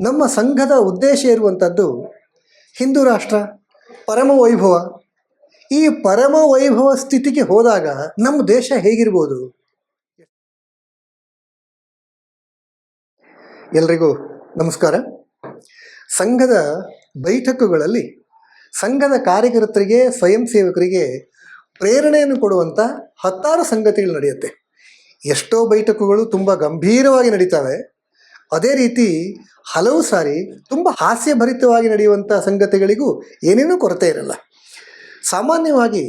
ನಮ್ಮ ಸಂಘದ ಉದ್ದೇಶ ಇರುವಂಥದ್ದು ಹಿಂದೂ ರಾಷ್ಟ್ರ, ಪರಮ ವೈಭವ. ಈ ಪರಮ ವೈಭವ ಸ್ಥಿತಿಗೆ ಹೋದಾಗ ನಮ್ಮ ದೇಶ ಹೇಗಿರ್ಬೋದು? ಎಲ್ರಿಗೂ ನಮಸ್ಕಾರ. ಸಂಘದ ಬೈಠಕ್ಕುಗಳಲ್ಲಿ ಸಂಘದ ಕಾರ್ಯಕರ್ತರಿಗೆ, ಸ್ವಯಂ ಸೇವಕರಿಗೆ ಪ್ರೇರಣೆಯನ್ನು ಕೊಡುವಂಥ ಹತ್ತಾರು ಸಂಗತಿಗಳು ನಡೆಯುತ್ತೆ. ಎಷ್ಟೋ ಬೈಠಕ್ಕುಗಳು ತುಂಬ ಗಂಭೀರವಾಗಿ ನಡೀತವೆ. ಅದೇ ರೀತಿ ಹಲವು ಸಾರಿ ತುಂಬ ಹಾಸ್ಯಭರಿತವಾಗಿ ನಡೆಯುವಂಥ ಸಂಗತಿಗಳಿಗೂ ಏನೇನೂ ಕೊರತೆ ಇರಲ್ಲ. ಸಾಮಾನ್ಯವಾಗಿ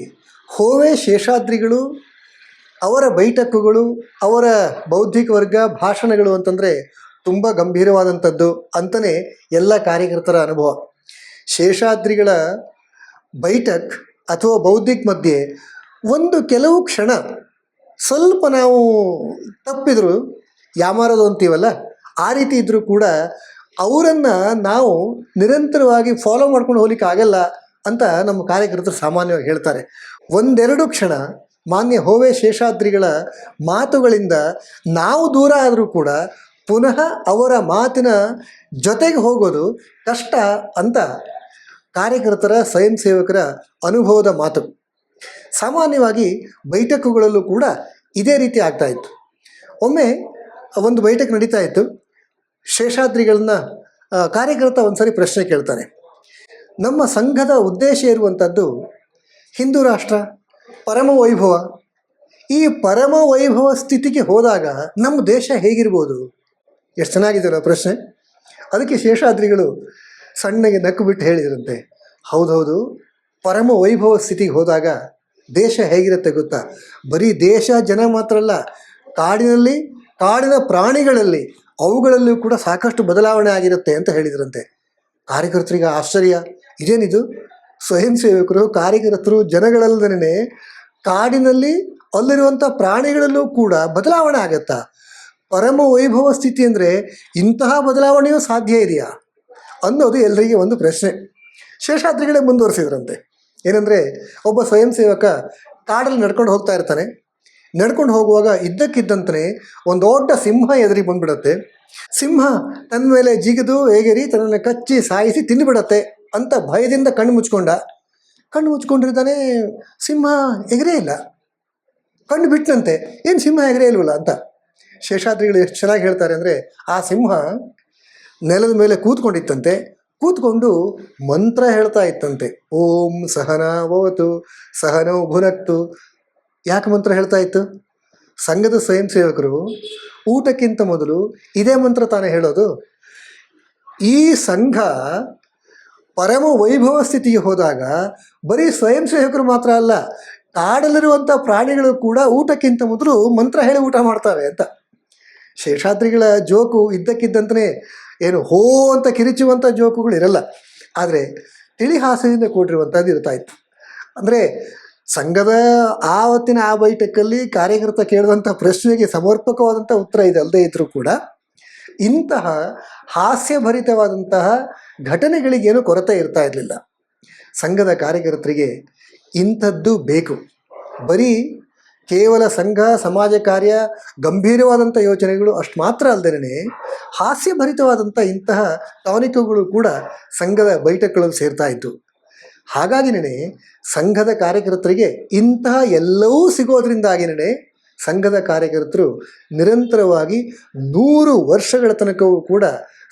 ಹೋವೆ ಶೇಷಾದ್ರಿಗಳು, ಅವರ ಬೈಠಕುಗಳು, ಅವರ ಬೌದ್ಧಿಕ ವರ್ಗ ಭಾಷಣಗಳು ಅಂತಂದರೆ ತುಂಬ ಗಂಭೀರವಾದಂಥದ್ದು ಅಂತಲೇ ಎಲ್ಲ ಕಾರ್ಯಕರ್ತರ ಅನುಭವ. ಶೇಷಾದ್ರಿಗಳ ಬೈಠಕ್ ಅಥವಾ ಬೌದ್ಧಿಕ ಮಧ್ಯೆ ಒಂದು ಕೆಲವು ಕ್ಷಣ ಸ್ವಲ್ಪ ನಾವು ತಪ್ಪಿದ್ರು ಯಾಮಾರದು ಅಂತೀವಲ್ಲ? ಆ ರೀತಿ ಇದ್ದರೂ ಕೂಡ ಅವರನ್ನು ನಾವು ನಿರಂತರವಾಗಿ ಫಾಲೋ ಮಾಡ್ಕೊಂಡು ಹೋಗ್ಲಿಕ್ಕೆ ಆಗಲ್ಲ ಅಂತ ನಮ್ಮ ಕಾರ್ಯಕರ್ತರು ಸಾಮಾನ್ಯವಾಗಿ ಹೇಳ್ತಾರೆ. ಒಂದೆರಡು ಕ್ಷಣ ಮಾನ್ಯ ಹೋವೆ ಶೇಷಾದ್ರಿಗಳ ಮಾತುಗಳಿಂದ ನಾವು ದೂರ ಆದರೂ ಕೂಡ ಪುನಃ ಅವರ ಮಾತಿನ ಜೊತೆಗೆ ಹೋಗೋದು ಕಷ್ಟ ಅಂತ ಕಾರ್ಯಕರ್ತರ ಸ್ವಯಂ ಸೇವಕರ ಅನುಭವದ ಮಾತು. ಸಾಮಾನ್ಯವಾಗಿ ಬೈಠಕುಗಳಲ್ಲೂ ಕೂಡ ಇದೇ ರೀತಿ ಆಗ್ತಾ ಇತ್ತು. ಒಮ್ಮೆ ಒಂದು ಬೈಠಕ್ ನಡೀತಾ ಇತ್ತು. ಶೇಷಾದ್ರಿಗಳನ್ನ ಕಾರ್ಯಕರ್ತ ಒಂದ್ಸರಿ ಪ್ರಶ್ನೆ ಕೇಳ್ತಾರೆ. ನಮ್ಮ ಸಂಘದ ಉದ್ದೇಶ ಇರುವಂಥದ್ದು ಹಿಂದೂ ರಾಷ್ಟ್ರ, ಪರಮ ವೈಭವ. ಈ ಪರಮ ವೈಭವ ಸ್ಥಿತಿಗೆ ಹೋದಾಗ ನಮ್ಮ ದೇಶ ಹೇಗಿರ್ಬೋದು? ಎಷ್ಟು ಚೆನ್ನಾಗಿದೆಯಲ್ಲ ಪ್ರಶ್ನೆ. ಅದಕ್ಕೆ ಶೇಷಾದ್ರಿಗಳು ಸಣ್ಣಗೆ ನಕ್ಕು ಬಿಟ್ಟು ಹೇಳಿದ್ರಂತೆ. ಹೌದೌದು, ಪರಮ ವೈಭವ ಸ್ಥಿತಿಗೆ ಹೋದಾಗ ದೇಶ ಹೇಗಿರುತ್ತೆ ಗೊತ್ತಾ? ಬರೀ ದೇಶ, ಜನ ಮಾತ್ರ ಅಲ್ಲ, ಕಾಡಿನಲ್ಲಿ, ಕಾಡಿನ ಪ್ರಾಣಿಗಳಲ್ಲಿ ಅವುಗಳಲ್ಲೂ ಕೂಡ ಸಾಕಷ್ಟು ಬದಲಾವಣೆ ಆಗಿರುತ್ತೆ ಅಂತ ಹೇಳಿದ್ರಂತೆ. ಕಾರ್ಯಕರ್ತರಿಗೆ ಆಶ್ಚರ್ಯ. ಇದೇನಿದು? ಸ್ವಯಂ ಸೇವಕರು, ಕಾರ್ಯಕರ್ತರು ಜನಗಳಲ್ಲದೇ ಕಾಡಿನಲ್ಲಿ ಅಲ್ಲಿರುವಂಥ ಪ್ರಾಣಿಗಳಲ್ಲೂ ಕೂಡ ಬದಲಾವಣೆ ಆಗತ್ತಾ? ಪರಮ ವೈಭವ ಸ್ಥಿತಿ ಅಂದರೆ ಇಂತಹ ಬದಲಾವಣೆಯೂ ಸಾಧ್ಯ ಇದೆಯಾ? ಅನ್ನೋದು ಎಲ್ಲರಿಗೆ ಒಂದು ಪ್ರಶ್ನೆ. ಶೇಷಾದ್ರಿಗಳೇ ಮುಂದುವರಿಸಿದ್ರಂತೆ. ಏನಂದರೆ ಒಬ್ಬ ಸ್ವಯಂ ಸೇವಕ ಕಾಡಲ್ಲಿ ನಡ್ಕೊಂಡು ಹೋಗ್ತಾ ಇರ್ತಾನೆ. ನಡ್ಕೊಂಡು ಹೋಗುವಾಗ ಇದ್ದಕ್ಕಿದ್ದಂತೆ ಒಂದು ದೊಡ್ಡ ಸಿಂಹ ಎದುರಿಗೆ ಬಂದ್ಬಿಡತ್ತೆ. ಸಿಂಹ ತನ್ನ ಮೇಲೆ ಜಿಗಿದು ಹೇಗೆರಿ ತನ್ನನ್ನು ಕಚ್ಚಿ ಸಾಯಿಸಿ ತಿಂದುಬಿಡತ್ತೆ ಅಂತ ಭಯದಿಂದ ಕಣ್ಣು ಮುಚ್ಕೊಂಡ. ಕಣ್ಣು ಮುಚ್ಕೊಂಡಿರ್ತಾನೆ, ಸಿಂಹ ಎಗರೇ ಇಲ್ಲ. ಕಣ್ಣು ಬಿಟ್ಟನಂತೆ ಏನು ಸಿಂಹ ಎಗರೇ ಇಲ್ವಲ್ಲ ಅಂತ. ಶೇಷಾದ್ರಿಗಳು ಎಷ್ಟು ಚೆನ್ನಾಗಿ ಹೇಳ್ತಾರೆ ಅಂದರೆ, ಆ ಸಿಂಹ ನೆಲದ ಮೇಲೆ ಕೂತ್ಕೊಂಡಿತ್ತಂತೆ. ಕೂತ್ಕೊಂಡು ಮಂತ್ರ ಹೇಳ್ತಾ ಇತ್ತಂತೆ. ಓಂ ಸಹನ ಓತು ಸಹನೋ ಭುನಕ್ತು. ಯಾಕೆ ಮಂತ್ರ ಹೇಳ್ತಾ ಇತ್ತು? ಸಂಘದ ಸ್ವಯಂ ಸೇವಕರು ಊಟಕ್ಕಿಂತ ಮೊದಲು ಇದೇ ಮಂತ್ರ ತಾನೇ ಹೇಳೋದು? ಈ ಸಂಘ ಪರಮ ವೈಭವ ಸ್ಥಿತಿಗೆ ಹೋದಾಗ ಬರೀ ಸ್ವಯಂ ಸೇವಕರು ಮಾತ್ರ ಅಲ್ಲ ಕಾಡಲಿರುವಂಥ ಪ್ರಾಣಿಗಳು ಕೂಡ ಊಟಕ್ಕಿಂತ ಮೊದಲು ಮಂತ್ರ ಹೇಳಿ ಊಟ ಮಾಡ್ತವೆ ಅಂತ. ಶೇಷಾದ್ರಿಗಳ ಜೋಕು ಇದ್ದಕ್ಕಿದ್ದಂತಲೇ ಏನು ಹೋ ಅಂತ ಕಿರಿಚುವಂಥ ಜೋಕುಗಳು ಇರಲ್ಲ. ಆದರೆ ತಿಳಿ ಹಾಸ್ಯದಿಂದ ಕೂಡಿರುವಂಥದ್ದು ಇರ್ತಾ ಇತ್ತು. ಅಂದರೆ ಸಂಘದ ಆವತ್ತಿನ ಆ ಬೈಠಕ್ಕಲ್ಲಿ ಕಾರ್ಯಕರ್ತ ಕೇಳಿದಂಥ ಪ್ರಶ್ನೆಗೆ ಸಮರ್ಪಕವಾದಂಥ ಉತ್ತರ ಇದೆ ಅಲ್ಲದೆ ಇದ್ದರೂ ಕೂಡ. ಇಂತಹ ಹಾಸ್ಯಭರಿತವಾದಂತಹ ಘಟನೆಗಳಿಗೇನು ಕೊರತೆ ಇರ್ತಾ ಇರಲಿಲ್ಲ. ಸಂಘದ ಕಾರ್ಯಕರ್ತರಿಗೆ ಇಂಥದ್ದು ಬೇಕು. ಬರೀ ಕೇವಲ ಸಂಘ, ಸಮಾಜ ಕಾರ್ಯ ಗಂಭೀರವಾದಂಥ ಯೋಚನೆಗಳು ಅಷ್ಟು ಮಾತ್ರ ಅಲ್ಲದೇ ಹಾಸ್ಯಭರಿತವಾದಂಥ ಇಂತಹ ಟಾನಿಕ್ಗಳು ಕೂಡ ಸಂಘದ ಬೈಠಕ್ಗಳಲ್ಲಿ ಸೇರ್ತಾ ಇತ್ತು ಹಾಗಾಗಿನೇ ಸಂಘದ ಕಾರ್ಯಕರ್ತರಿಗೆ ಇಂತಹ ಎಲ್ಲವೂ ಸಿಗೋದ್ರಿಂದಾಗಿನೇ ಸಂಘದ ಕಾರ್ಯಕರ್ತರು ನಿರಂತರವಾಗಿ ನೂರು ವರ್ಷಗಳ ತನಕವೂ ಕೂಡ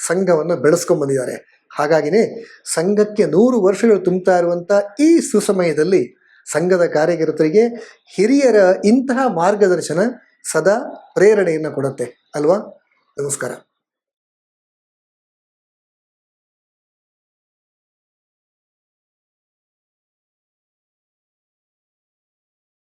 ಸಂಘವನ್ನು ಬೆಳೆಸ್ಕೊಂಡ್ಬಂದಿದ್ದಾರೆ ಹಾಗಾಗಿನೇ ಸಂಘಕ್ಕೆ ನೂರು ವರ್ಷಗಳು ತುಂಬ್ತಾ ಇರುವಂಥ ಈ ಸುಸಮಯದಲ್ಲಿ ಸಂಘದ ಕಾರ್ಯಕರ್ತರಿಗೆ ಹಿರಿಯರ ಇಂತಹ ಮಾರ್ಗದರ್ಶನ ಸದಾ ಪ್ರೇರಣೆಯನ್ನು ಕೊಡುತ್ತೆ. ಅಲ್ವಾ? ನಮಸ್ಕಾರ.